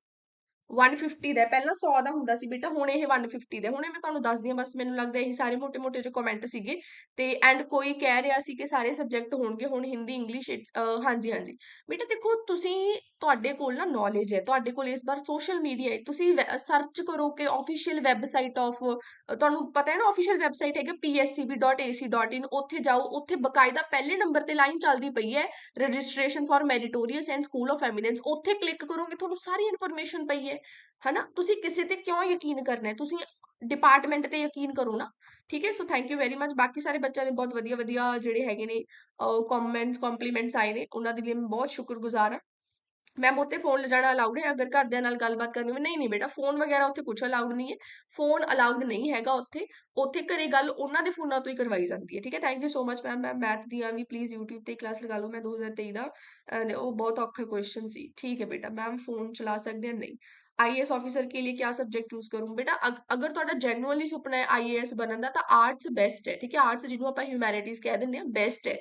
150 ਦਾ, ਪਹਿਲਾਂ 100 ਦਾ ਹੁੰਦਾ ਸੀ ਬੇਟਾ, ਹੁਣ ਇਹ 150 ਦਾ। ਹੁਣੇ ਮੈਂ ਤੁਹਾਨੂੰ ਦੱਸਦੀ ਹਾਂ, ਬਸ ਮੈਨੂੰ ਲੱਗਦਾ ਇਹ ਸਾਰੇ ਮੋٹے-ਮੋٹے ਜਿਹੇ ਕਮੈਂਟ ਸੀਗੇ ਤੇ ਐਂਡ ਕੋਈ ਕਹਿ ਰਿਹਾ ਸੀ ਕਿ ਸਾਰੇ ਸਬਜੈਕਟ ਹੋਣਗੇ, ਹੁਣ ਹਿੰਦੀ ਇੰਗਲਿਸ਼ ਹਾਂਜੀ ਹਾਂਜੀ। ਬੇਟਾ ਦੇਖੋ, ਤੁਸੀਂ ਤੁਹਾਡੇ ਕੋਲ ਨਾ ਨੌਲੇਜ ਹੈ, ਤੁਹਾਡੇ ਕੋਲ ਇਸ ਵਾਰ ਸੋਸ਼ਲ ਮੀਡੀਆ ਹੈ। ਤੁਸੀਂ ਸਰਚ ਕਰੋ ਕਿ ਆਫੀਸ਼ੀਅਲ ਵੈਬਸਾਈਟ ਆਫ ਤੁਹਾਨੂੰ ਪਤਾ ਹੈ ਨਾ ਆਫੀਸ਼ੀਅਲ ਵੈਬਸਾਈਟ ਹੈਗਾ pscb.ac.in ਉੱਥੇ ਜਾਓ, ਉੱਥੇ ਬਕਾਇਦਾ ਪਹਿਲੇ ਨੰਬਰ ਤੇ ਲਾਈਨ ਚੱਲਦੀ ਪਈ ਹੈ registration for meritorious and school of eminence ਉੱਥੇ ਕਲਿੱਕ ਕਰੋਗੇ, ਤੁਹਾਨੂੰ ਸਾਰੀ ਇਨਫੋਰਮੇਸ਼ਨ ਪਈ ਹੈ। ਹਨਾ? ਤੁਸੀਂ ਕਿਸੇ ਤੇ ਕਿਉਂ ਯਕੀਨ ਕਰਨਾ ਤੁਸੀਂ ਡਿਪਾਰਟਮੈਂਟ ਤੇ ਯਕੀਨ ਕਰੋ ਨਾ। ਠੀਕ ਹੈ? So thank you very much ਬਾਕੀ ਸਾਰੇ ਬੱਚਿਆਂ ਦੇ ਬਹੁਤ ਵਧੀਆ ਵਧੀਆ ਜਿਹੜੇ ਹੈਗੇ ਨੇ ਕਮੈਂਟਸ ਕੰਪਲੀਮੈਂਟਸ ਆਏ ਨੇ। ਉਹਨਾਂ ਦੇ ਲਈ ਮੈਂ ਬਹੁਤ ਸ਼ੁਕਰਗੁਜ਼ਾਰ ਹਾਂ। ਮੈਮ ਉੱਤੇ ਫੋਨ ਲਿਜਾਣਾ ਅਲਾਉਡ ਹੈ? ਅਗਰ ਘਰਦਿਆਂ ਨਾਲ ਗੱਲਬਾਤ ਕਰਨੀ ਹੋਵੇ, ਨਹੀਂ ਨਹੀਂ ਬੇਟਾ ਫੋਨ ਵਗੈਰਾ ਉੱਥੇ ਕੁਝ ਅਲਾਉਡ ਨਹੀਂ ਹੈ। ਫੋਨ ਅਲਾਉਡ ਨਹੀਂ ਹੈਗਾ ਉੱਥੇ। ਉੱਥੇ ਘਰੇ ਗੱਲ ਉਹਨਾਂ ਦੇ ਫੋਨਾਂ ਤੋਂ ਹੀ ਕਰਵਾਈ ਜਾਂਦੀ ਹੈ। ਠੀਕ ਹੈ? Thank you so much ma'am ਮੈਂ ਮੈਥ ਦੀਆਂ ਵੀ ਪਲੀਜ਼ YouTube ਤੇ ਕਲਾਸ ਲਗਾ ਲਓ। ਮੈਂ 2023 ਦਾ ਉਹ ਬਹੁਤ ਔਖਾ ਕੁਐਸਚਨ ਸੀ। ਠੀਕ ਹੈ ਬੇਟਾ ਮੈਮ ਫੋਨ ਚਲਾ ਸਕਦੇ ਆ? ਨਹੀਂ। ਆਈਏਐਸ ਆਫੀਸਰ ਕੇ ਲਈ ਕਿਆ ਸਬਜੈਕਟ ਚੂਜ਼ ਕਰੂੰ ਬੇਟਾ ਅਗਰ ਤੁਹਾਡਾ ਜੈਨੂਅਲੀ ਸੁਪਨਾ ਹੈ ਆਈਏਐਸ ਬਣਨ ਦਾ ਤਾਂ ਆਰਟਸ ਬੈਸਟ ਹੈ ਠੀਕ ਹੈ ਆਰਟਸ ਜਿਹਨੂੰ ਆਪਾਂ ਹਿਊਮੈਨਿਟੀਜ਼ ਕਹਿ ਦਿੰਦੇ ਆ ਬੈਸਟ ਹੈ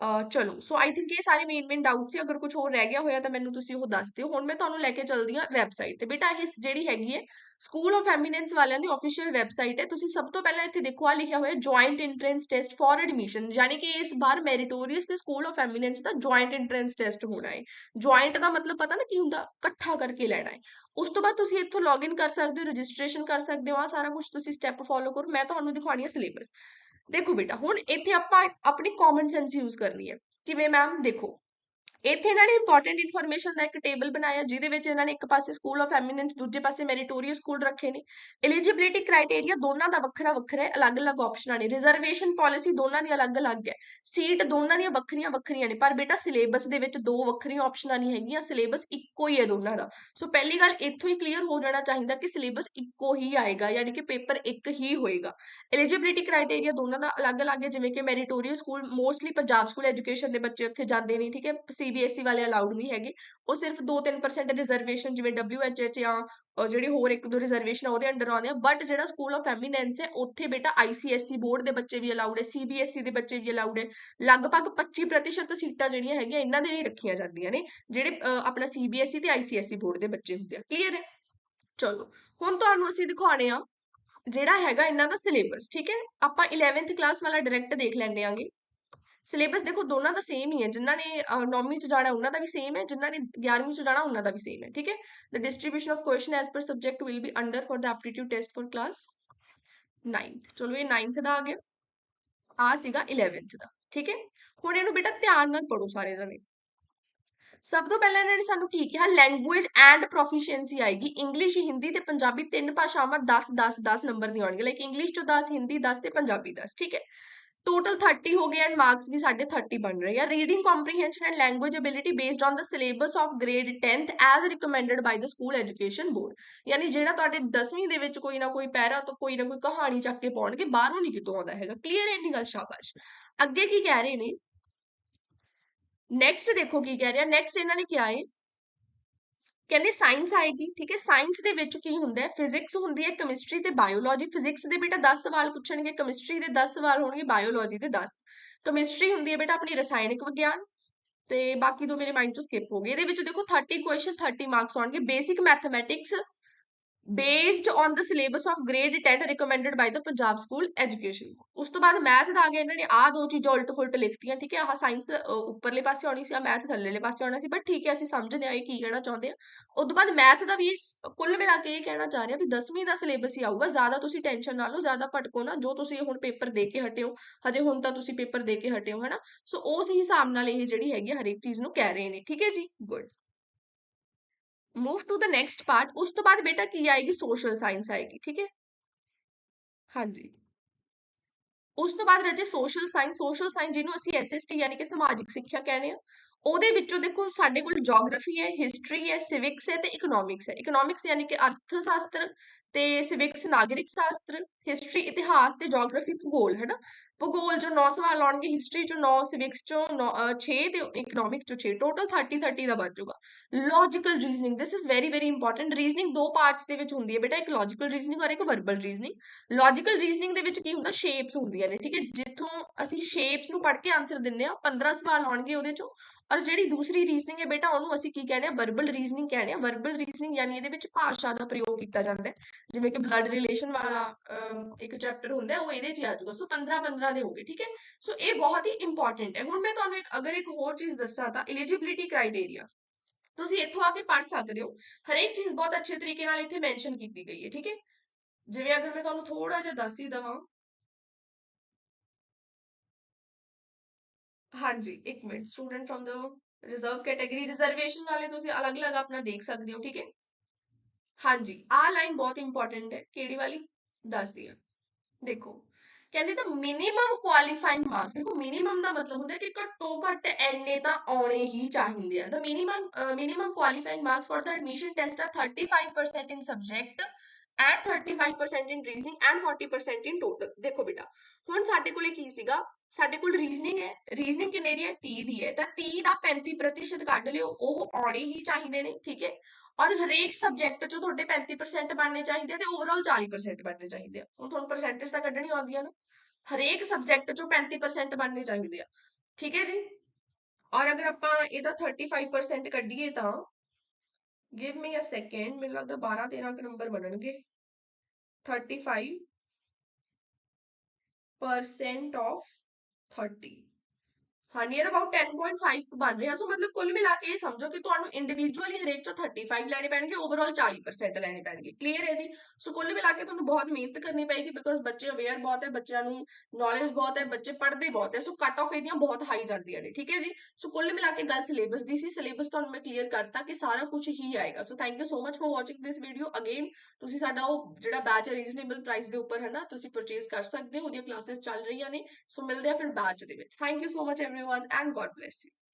ਅਹ, ਚਲੋ ਸੋ ਆਈ ਥਿੰਕ ਇਹ ਸਾਰੇ ਮੇਨ ਮੇਨ ਡਾਊਟ ਸੀ ਅਗਰ ਕੁਝ ਹੋਰ ਰਹਿ ਗਿਆ ਹੋਇਆ ਤਾਂ ਮੈਨੂੰ ਤੁਸੀਂ ਉਹ ਦੱਸ ਦਿਓ। ਹੁਣ ਮੈਂ ਤੁਹਾਨੂੰ ਲੈ ਕੇ ਚੱਲਦੀ ਹਾਂ ਵੈਬਸਾਈਟ ਤੇ। ਬੇਟਾ, ਇਹ ਜਿਹੜੀ ਹੈਗੀ ਹੈ ਸਕੂਲ ਆਫ ਐਮੀਨੈਂਸ ਵਾਲਿਆਂ ਦੀ ਅਫੀਸ਼ੀਅਲ ਵੈਬਸਾਈਟ ਹੈ। ਤੁਸੀਂ ਸਭ ਤੋਂ ਪਹਿਲਾਂ ਇੱਥੇ ਦੇਖੋ ਆ ਲਿਖਿਆ ਹੋਇਆ joint entrance test for admission ਯਾਨੀ ਕਿ ਇਸ ਵਾਰ ਮੈਰੀਟੋਰੀਅਸ ਤੇ ਸਕੂਲ ਆਫ ਐਮੀਨੈਂਸ ਦਾ ਜੁਆਇੰਟ ਐਂਟਰੈਂਸ ਟੈਸਟ ਹੋਣਾ ਹੈ। ਜੁਆਇੰਟ ਦਾ ਮਤਲਬ ਪਤਾ ਨਾ ਕੀ ਹੁੰਦਾ? ਇਕੱਠਾ ਕਰਕੇ ਲੈਣਾ ਹੈ। ਉਸ ਤੋਂ ਬਾਅਦ ਤੁਸੀਂ ਇੱਥੋਂ ਲੌਗਇਨ ਕਰ ਸਕਦੇ ਹੋ ਰਜਿਸਟ੍ਰੇਸ਼ਨ ਕਰ ਸਕਦੇ ਹੋ। ਆ ਸਾਰਾ ਕੁਝ ਤੁਸੀਂ ਸਟੈਪ ਫੋਲੋ ਕਰੋ। ਮੈਂ ਤੁਹਾਨੂੰ ਦਿਖਾਉਣੀ ਹੈ ਸਿਲੇਬਸ ਦੇਖੋ ਬੇਟਾ ਹੁਣ ਇੱਥੇ ਆਪਾਂ ਆਪਣੀ ਕਾਮਨ ਸੈਂਸ ਯੂਜ਼ ਕਰਨੀ ਹੈ। ਕਿਵੇਂ ਮੈਮ ਦੇਖੋ ਇੱਥੇ ਇਹਨਾਂ ਨੇ ਇੰਪੋਰਟੈਂਟ ਇਨਫੋਰਮੇਸ਼ਨ ਦਾ ਇੱਕ ਟੇਬਲ ਬਣਾਇਆ, ਜਿਹਦੇ ਵਿੱਚ ਇਹਨਾਂ ਨੇ ਇੱਕ ਪਾਸੇ ਸਕੂਲ ਆਫ ਐਮੀਨੈਂਸ ਦੂਜੇ ਪਾਸੇ ਮੈਰੀਟੋਰੀਅਸ ਸਕੂਲ ਰੱਖੇ ਨੇ। ਐਲੀਜੀਬਿਲਿਟੀ ਕ੍ਰਾਈਟੇਰੀਆ ਦੋਨਾਂ ਦਾ ਵੱਖਰਾ ਵੱਖਰਾ ਹੈ, ਅਲੱਗ-ਅਲੱਗ ਆਪਸ਼ਨਾਂ ਨੇ। ਰਿਜ਼ਰਵੇਸ਼ਨ ਪਾਲਿਸੀ ਦੋਨਾਂ ਦੀ ਅਲੱਗ-ਅਲੱਗ ਹੈ। ਸੀਟ ਦੋਨਾਂ ਦੀਆਂ ਵੱਖਰੀਆਂ ਵੱਖਰੀਆਂ ਨੇ, ਪਰ ਬੇਟਾ ਸਿਲੇਬਸ ਦੇ ਵਿੱਚ ਦੋ ਵੱਖਰੀਆਂ ਆਪਸ਼ਨਾਂ ਨਹੀਂ ਹੈਗੀਆਂ ਸਿਲੇਬਸ ਇੱਕੋ ਹੀ ਹੈ ਦੋਨਾਂ ਦਾ। ਸੋ ਪਹਿਲੀ ਗੱਲ ਇੱਥੋਂ ਹੀ ਕਲੀਅਰ ਹੋ ਜਾਣਾ ਚਾਹੀਦਾ ਕਿ ਸਿਲੇਬਸ ਇੱਕੋ ਹੀ ਆਏਗਾ, ਯਾਨੀ ਕਿ ਪੇਪਰ ਇੱਕ ਹੀ ਹੋਏਗਾ। ਐਲੀਜੀਬਿਲਿਟੀ ਕ੍ਰਾਈਟੇਰੀਆ ਦੋਨਾਂ ਦਾ ਅਲੱਗ-ਅਲੱਗ ਹੈ, ਜਿਵੇਂ ਕਿ meritorious school mostly Punjab school education ਦੇ ਬੱਚੇ ਉੱਥੇ ਜਾਂਦੇ ਨੇ, ਠੀਕ ਹੈ? ਸੀਬੀਐਸਈ ਵਾਲੇ ਅਲਾਉਡ ਨਹੀਂ ਹੈਗੇ। ਉਹ ਸਿਰਫ 2-3% ਰਿਜ਼ਰਵੇਸ਼ਨ ਜਿਵੇਂ WHH ਜਾਂ ਅਹ ਜਿਹੜੀ ਹੋਰ ਇੱਕ ਦੋ ਰਿਜ਼ਰਵੇਸ਼ਨ ਉਹਦੇ ਅੰਡਰ ਆਉਂਦੇ ਆ। ਬਟ ਜਿਹੜਾ ਸਕੂਲ ਆਫ ਐਮੀਨੈਂਸ ਹੈ ਉੱਥੇ ਬੇਟਾ ICSE ਬੋਰਡ ਦੇ ਬੱਚੇ ਵੀ ਅਲਾਉਡ ਹੈ CBSE ਦੇ ਬੱਚੇ ਵੀ ਅਲਾਉਡ ਹੈ। ਲਗਭਗ 25% ਸੀਟਾਂ ਜਿਹੜੀਆਂ ਹੈਗੀਆਂ ਇਹਨਾਂ ਦੇ ਲਈ ਰੱਖੀਆਂ ਜਾਂਦੀਆਂ ਨੇ ਜਿਹੜੇ ਅਹ, ਆਪਣਾ CBSE ਤੇ ICSE ਬੋਰਡ ਦੇ ਬੱਚੇ ਹੁੰਦੇ ਆ। ਕਲੀਅਰ ਹੈ? ਚਲੋ ਹੁਣ ਤੁਹਾਨੂੰ ਅਸੀਂ ਦਿਖਾਉਣੇ ਆ ਜਿਹੜਾ ਹੈਗਾ ਇਹਨਾਂ ਦਾ ਸਿਲੇਬਸ ਠੀਕ ਹੈ? ਆਪਾਂ 11th ਕਲਾਸ ਵਾਲਾ ਡਾਇਰੈਕਟ ਦੇਖ ਲੈਣੇ ਆਂਗੇ। ਸਿਲੇਬਸ ਦੇਖੋ ਦੋਨਾਂ ਦਾ ਸੇਮ ਹੀ ਹੈ ਜਿਨ੍ਹਾਂ ਨੇ 9ਵੀਂ ਚ ਜਾਣਾ ਉਹਨਾਂ ਦਾ ਵੀ ਸੇਮ ਹੈ ਜਿਨ੍ਹਾਂ ਨੇ 11ਵੀਂ ਚ ਜਾਣਾ ਉਹਨਾਂ ਦਾ ਵੀ ਸੇਮ ਹੈ ਠੀਕ ਹੈ the distribution of question as per subject will be under for the aptitude test for class 9th ਚਲੋ ਇਹ 9th ਦਾ ਆ ਗਿਆ ਆ ਸੀਗਾ 11th ਦਾ ਠੀਕ ਹੈ ਹੁਣ ਇਹਨੂੰ ਬੇਟਾ ਧਿਆਨ ਨਾਲ ਪੜੋ ਸਾਰੇ ਜਣੇ ਸਭ ਤੋਂ ਪਹਿਲਾਂ ਇਹਨਾਂ ਨੇ ਸਾਨੂੰ ਕੀ ਕਿਹਾ ਲੈਂਗੁਏਜ ਐਂਡ ਪ੍ਰੋਫੀਸ਼ੀਐਂਸੀ ਆਏਗੀ ਇੰਗਲਿਸ਼ ਹਿੰਦੀ ਤੇ ਪੰਜਾਬੀ ਤਿੰਨ ਭਾਸ਼ਾਵਾਂ 10 10 10 ਨੰਬਰ ਦੀਆਂ ਆਉਣਗੀਆਂ ਲਾਈਕ ਇੰਗਲਿਸ਼ ਚੋਂ 10 ਹਿੰਦੀ 10 ਤੇ ਪੰਜਾਬੀ 10 ਠੀਕ ਹੈ ਟੋਟਲ 30 ਹੋ ਗਏ ਐਂਡ ਮਾਰਕਸ ਵੀ ਸਾਡੇ 30 ਬਣ ਰਹੇ ਆ। Reading comprehension and language ability based on the syllabus of grade 10th as recommended by the school education board ਯਾਨੀ ਜਿਹੜਾ ਤੁਹਾਡੇ 10ਵੀਂ ਦੇ ਵਿੱਚ ਕੋਈ ਨਾ ਕੋਈ ਪੈਰਾ ਤੋਂ ਕੋਈ ਨਾ ਕੋਈ ਕਹਾਣੀ ਚੱਕ ਕੇ ਪਾਉਣਗੇ, ਬਾਹਰੋਂ ਨਹੀਂ ਕਿਤੋਂ ਆਉਂਦਾ ਹੈਗਾ। ਕਲੀਅਰ ਹੈ ਇੰਨੀ ਗੱਲ? ਸ਼ਾਬਾਸ਼। ਅੱਗੇ ਕੀ ਕਹਿ ਰਹੇ ਨੇ? ਨੈਕਸਟ ਦੇਖੋ ਕੀ ਕਹਿ ਰਿਹਾ। ਨੈਕਸਟ ਇਹਨਾਂ ਨੇ ਕਿਹਾ ਹੈ ਕਹਿੰਦੇ ਸਾਇੰਸ ਆਏਗੀ, ਠੀਕ ਹੈ? ਸਾਇੰਸ ਦੇ ਵਿੱਚ ਕੀ ਹੁੰਦਾ ਹੈ? ਫਿਜ਼ਿਕਸ ਹੁੰਦੀ ਹੈ ਕੈਮਿਸਟਰੀ ਤੇ ਬਾਇਓਲੋਜੀ ਫਿਜ਼ਿਕਸ ਦੇ ਬੇਟਾ 10 ਸਵਾਲ ਪੁੱਛਣਗੇ ਕੈਮਿਸਟਰੀ ਦੇ 10 ਸਵਾਲ ਹੋਣਗੇ ਬਾਇਓਲੋਜੀ ਦੇ 10 ਕੈਮਿਸਟਰੀ ਹੁੰਦੀ ਹੈ ਬੇਟਾ ਆਪਣੀ ਰਸਾਇਣਿਕ ਵਿਗਿਆਨ। ਤੇ ਬਾਕੀ ਦੋ ਮੇਰੇ ਮਾਈਂਡ 'ਚੋਂ ਸਕਿਪ ਹੋ ਗਏ। ਇਹਦੇ ਵਿੱਚ ਦੇਖੋ 30 ਕੁਐਸਚਨ 30 ਮਾਰਕਸ ਆਉਣਗੇ। Basic mathematics based on the syllabus of grade 10 recommended by the Punjab school education ਉਸ ਤੋਂ ਬਾਅਦ ਮੈਥ ਦਾ ਆ ਗਿਆ, ਇਹਨਾਂ ਨੇ ਆਹ ਦੋ ਚੀਜ਼ਾਂ ਉਲਟ ਫੁਲਟ ਲਿਖਤੀਆਂ, ਠੀਕ ਹੈ? ਆਹ ਸਾਇੰਸ ਉੱਪਰਲੇ ਪਾਸੇ ਆਉਣੀ ਸੀ ਆ ਮੈਥ ਥੱਲੇਲੇ ਪਾਸੇ ਆਉਣਾ ਸੀ ਬਟ ਠੀਕ ਹੈ, ਅਸੀਂ ਸਮਝਦੇ ਆ ਇਹ ਕੀ ਕਹਿਣਾ ਚਾਹੁੰਦੇ ਆ। ਉਸ ਤੋਂ ਬਾਅਦ ਮੈਥ ਦਾ ਵੀ ਕੁੱਲ ਮਿਲਾ ਕੇ ਇਹ ਕਹਿਣਾ ਚਾਹ ਰਿਹਾ ਵੀ 10ਵੀਂ ਦਾ ਸਿਲੇਬਸ ਹੀ ਆਊਗਾ, ਜ਼ਿਆਦਾ ਤੁਸੀਂ ਟੈਨਸ਼ਨ ਨਾ ਲਓ, ਜ਼ਿਆਦਾ ਭਟਕੋ ਨਾ, ਜੋ ਤੁਸੀਂ ਹੁਣ ਪੇਪਰ ਦੇ ਕੇ ਹਟਿਓ ਹਜੇ ਹੁਣ ਤਾਂ ਤੁਸੀਂ ਪੇਪਰ ਦੇ ਕੇ ਹਟਿਓ ਹਨਾ? ਸੋ ਉਸ ਹਿਸਾਬ ਨਾਲ ਇਹ ਜਿਹੜੀ ਹੈਗੀ ਆ ਹਰੇਕ ਚੀਜ਼ ਨੂੰ ਕਹਿ ਰਹੇ ਨੇ, ਠੀਕ ਹੈ ਜੀ? Good move to the next part ਉਸ ਤੋਂ ਬਾਅਦ ਬੇਟਾ ਕੀ ਆਏਗੀ ਸੋਸ਼ਲ ਸਾਇੰਸ ਆਏਗੀ ਠੀਕ ਹੈ ਹਾਂਜੀ ਉਸ ਤੋਂ ਬਾਅਦ ਰਾਜੇ ਸੋਸ਼ਲ ਸਾਇੰਸ ਸੋਸ਼ਲ ਸਾਇੰਸ ਜਿਹਨੂੰ ਅਸੀਂ ਐਸਐਸਟੀ ਯਾਨੀ ਕਿ ਸਮਾਜਿਕ ਸਿੱਖਿਆ ਕਹਿੰਦੇ ਆ ਉਹਦੇ ਵਿੱਚੋਂ ਦੇਖੋ ਸਾਡੇ ਕੋਲ ਜੀਓਗ੍ਰਾਫੀ ਹੈ ਹਿਸਟਰੀ ਹੈ ਸਿਵਿਕਸ ਹੈ ਤੇ ਇਕਨੋਮਿਕਸ ਹੈ। ਇਕਨੋਮਿਕਸ ਯਾਨੀ ਕਿ ਅਰਥ ਸ਼ਾਸਤਰ ਤੇ ਸਿਵਿਕਸ ਨਾਗਰਿਕ ਸ਼ਾਸਤਰ ਹਿਸਟਰੀ ਇਤਿਹਾਸ ਤੇ ਜੀਓਗ੍ਰਾਫੀ ਭੂਗੋਲ, ਹੈ ਨਾ? ਭੂਗੋਲ ਚੋਂ 9 ਸਵਾਲ ਆਉਣਗੇ ਹਿਸਟਰੀ ਚੋਂ 9 ਸਿਵਿਕਸ ਚੋਂ 6 ਤੇ ਇਕਨੋਮਿਕਸ ਚੋਂ 6 ਟੋਟਲ 30 30 ਦਾ ਬਣ ਜਾਊਗਾ। Logical reasoning this is very very important reasoning ਦੋ ਪਾਰਟਸ ਦੇ ਵਿੱਚ ਹੁੰਦੀ ਹੈ ਬੇਟਾ, ਇੱਕ ਲੌਜੀਕਲ ਰੀਜ਼ਨਿੰਗ ਔਰ ਇੱਕ ਵਰਬਲ ਰੀਜ਼ਨਿੰਗ ਲੌਜੀਕਲ ਰੀਜ਼ਨਿੰਗ ਦੇ ਵਿੱਚ ਕੀ ਹੁੰਦਾ? ਸ਼ੇਪਸ ਹੁੰਦੀਆਂ ਨੇ, ਠੀਕ ਹੈ? ਜਿੱਥੋਂ ਅਸੀਂ ਸ਼ੇਪਸ ਨੂੰ ਪੜ੍ਹ ਕੇ ਆਨਸਰ ਦਿੰਨੇ ਆ 15 ਸਵਾਲ ਆਉਣਗੇ ਉਹਦੇ ਚੋਂ। ਔਰ ਜਿਹੜੀ ਦੂਸਰੀ ਰੀਜ਼ਨਿੰਗ ਹੈ ਬੇਟਾ, ਉਹਨੂੰ ਅਸੀਂ ਕੀ ਕਹਿੰਦੇ ਆ ਵਰਬਲ ਰੀਜ਼ਨਿੰਗ ਕਹਿੰਦੇ ਆ ਵਰਬਲ ਰੀਜ਼ਨਿੰਗ ਯਾਨੀ ਇਹਦੇ ਵਿੱਚ ਭਾਸ਼ਾ ਦਾ ਪ੍ਰਯੋਗ ਕੀਤਾ ਜਾਂਦਾ ਹੈ। ਜਿਵੇਂ ਕਿ ਬਲੱਡ ਰਿਲੇਸ਼ਨ ਵਾਲਾ ਇੱਕ ਚੈਪਟਰ ਹੁੰਦਾ ਉਹ ਇਹਦੇ 'ਚ ਹੀ ਆ ਜਾਊਗਾ। ਸੋ 15 15 ਦੇ ਹੋਗੇ ਠੀਕ ਹੈ? ਸੋ ਇਹ ਬਹੁਤ ਹੀ ਇੰਪੋਰਟੈਂਟ ਹੈ। ਹੁਣ ਮੈਂ ਤੁਹਾਨੂੰ ਇੱਕ, ਅਗਰ ਇੱਕ ਹੋਰ ਚੀਜ਼ ਦੱਸਾਂ ਤਾਂ ਐਲੀਜੀਬਿਲਿਟੀ ਕ੍ਰਾਈਟੇਰੀਆ ਤੁਸੀਂ ਇੱਥੋਂ ਆ ਕੇ ਪੜ੍ਹ ਸਕਦੇ ਹੋ। ਹਰੇਕ ਚੀਜ਼ ਬਹੁਤ ਅੱਛੇ ਤਰੀਕੇ ਨਾਲ ਇੱਥੇ ਮੈਂਸ਼ਨ ਕੀਤੀ ਗਈ ਹੈ, ਠੀਕ ਹੈ? ਜਿਵੇਂ ਅਗਰ ਮੈਂ ਤੁਹਾਨੂੰ ਥੋੜਾ ਜਿਹਾ ਦੱਸ ਹੀ ਦਵਾਂ ਹਾਂਜੀ, ਇੱਕ minute. Student from the reserve category reservation ਵਾਲੇ ਤੁਸੀਂ ਅਲੱਗ-ਅਲੱਗ ਆਪਣਾ ਦੇਖ ਸਕਦੇ ਹੋ, ਠੀਕ ਹੈ? ਹਾਂਜੀ, ਆਹ ਲਾਈਨ ਬਹੁਤ ਇੰਪੋਰਟੈਂਟ ਹੈ। ਕਿਹੜੀ ਵਾਲੀ? ਦੱਸਦੀ ਆ ਦੇਖੋ, ਕਹਿੰਦੇ ਤਾਂ ਮਿਨੀਮਮ ਕੁਆਲੀਫਾਈਂਗ ਮਾਰਕਸ ਦੇਖੋ ਮਿਨੀਮਮ ਦਾ ਮਤਲਬ ਹੁੰਦਾ ਕਿ ਘੱਟੋ ਘੱਟ ਐਨੇ ਤਾਂ ਆਉਣੇ ਹੀ ਚਾਹੀਦੇ ਆ। ਤਾਂ minimum minimum qualifying marks for the admission test are 35% in subject and 35% in reasoning and 40% in total ਦੇਖੋ ਬੇਟਾ, ਹੁਣ ਸਾਡੇ ਕੋਲੇ ਕੀ ਸੀਗਾ? ਸਾਡੇ ਕੋਲ ਰੀਜ਼ਨਿੰਗ ਹੈ ਰੀਜ਼ਨਿੰਗ ਕਿੰਨੇ ਦੀ ਹੈ? 30 ਦੀ ਹੈ। ਤਾਂ 30 ਦਾ 35% ਕੱਢ ਲਿਓ, ਉਹ ਆਉਣੇ ਹੀ ਚਾਹੀਦੇ ਨੇ, ਠੀਕ ਹੈ? ਔਰ ਹਰੇਕ ਸਬਜੈਕਟ ਚੋਂ ਤੁਹਾਡੇ 35% ਬਣਨੇ ਚਾਹੀਦੇ ਆ ਤੇ ਓਵਰਆਲ 40% ਬਣਨੇ ਚਾਹੀਦੇ ਆ। ਹੁਣ ਤੁਹਾਨੂੰ ਪਰਸੈਂਟੇਜ ਤਾਂ ਕੱਢਣੀ ਆਉਂਦੀ ਨਾ। ਹਰੇਕ ਸਬਜੈਕਟ ਚੋਂ 35% ਬਣਨੇ ਚਾਹੀਦੇ ਆ। ਠੀਕ ਹੈ ਜੀ? ਔਰ ਅਗਰ ਆਪਾਂ ਇਹਦਾ 35% ਕੱਢੀਏ ਤਾਂ ਗਿਵ ਮੀ ਅ ਸੈਕਿੰਡ ਮੈਨੂੰ ਲੱਗਦਾ 12 13 ਕੁ ਨੰਬਰ ਬਣਨਗੇ। 35% of 30 ਹਾਂ ਨੀਅਰ ਅਬਾਊਟ 10.5 ਬਣ ਰਿਹਾ। ਸੋ ਮਤਲਬ ਕੁੱਲ ਮਿਲਾ ਕੇ ਇਹ ਸਮਝੋ ਕਿ ਤੁਹਾਨੂੰ ਇੰਡੀਵਿਜੂਅਲੀ ਹਰੇਕ ਚੋਂ 35 ਲੈਣੇ ਪੈਣਗੇ ਓਵਰਆਲ 40% ਲੈਣੇ ਪੈਣਗੇ। ਕਲੀਅਰ ਹੈ ਜੀ? ਸੋ ਕੁੱਲ ਮਿਲਾ ਕੇ ਤੁਹਾਨੂੰ ਬਹੁਤ ਮਿਹਨਤ ਕਰਨੀ ਪਏਗੀ ਬਿਕੋਜ਼ ਬੱਚੇ ਅਵੇਅਰ ਬਹੁਤ ਹੈ, ਬੱਚਿਆਂ ਨੂੰ ਨੌਲੇਜ ਬਹੁਤ ਹੈ, ਬੱਚੇ ਪੜ੍ਹਦੇ ਬਹੁਤ ਹੈ। ਸੋ ਕੱਟ ਆਫ ਇਹਦੀਆਂ ਬਹੁਤ ਹਾਈ ਜਾਂਦੀਆਂ ਨੇ, ਠੀਕ ਹੈ ਜੀ? ਸੋ ਕੁੱਲ ਮਿਲਾ ਕੇ ਗੱਲ ਸਿਲੇਬਸ ਦੀ ਸੀ। ਸਿਲੇਬਸ ਤੁਹਾਨੂੰ ਮੈਂ ਕਲੀਅਰ ਕਰਤਾ ਕਿ ਸਾਰਾ ਕੁਝ ਹੀ ਆਏਗਾ। So thank you so much for watching this video again ਤੁਸੀਂ ਸਾਡਾ ਉਹ ਜਿਹੜਾ ਬੈਚ ਹੈ ਰੀਜ਼ਨੇਬਲ ਪ੍ਰਾਈਸ ਦੇ ਉੱਪਰ ਹੈ ਨਾ ਤੁਸੀਂ ਪਰਚੇਸ ਕਰ ਸਕਦੇ ਹੋ। ਉਹਦੀਆਂ ਕਲਾਸਿਸ ਚੱਲ ਰਹੀਆਂ ਨੇ। ਸੋ ਮਿਲਦੇ ਆ ਫਿਰ ਬੈਚ ਦੇ ਵਿੱਚ। Thank you so much everyone, and God bless you.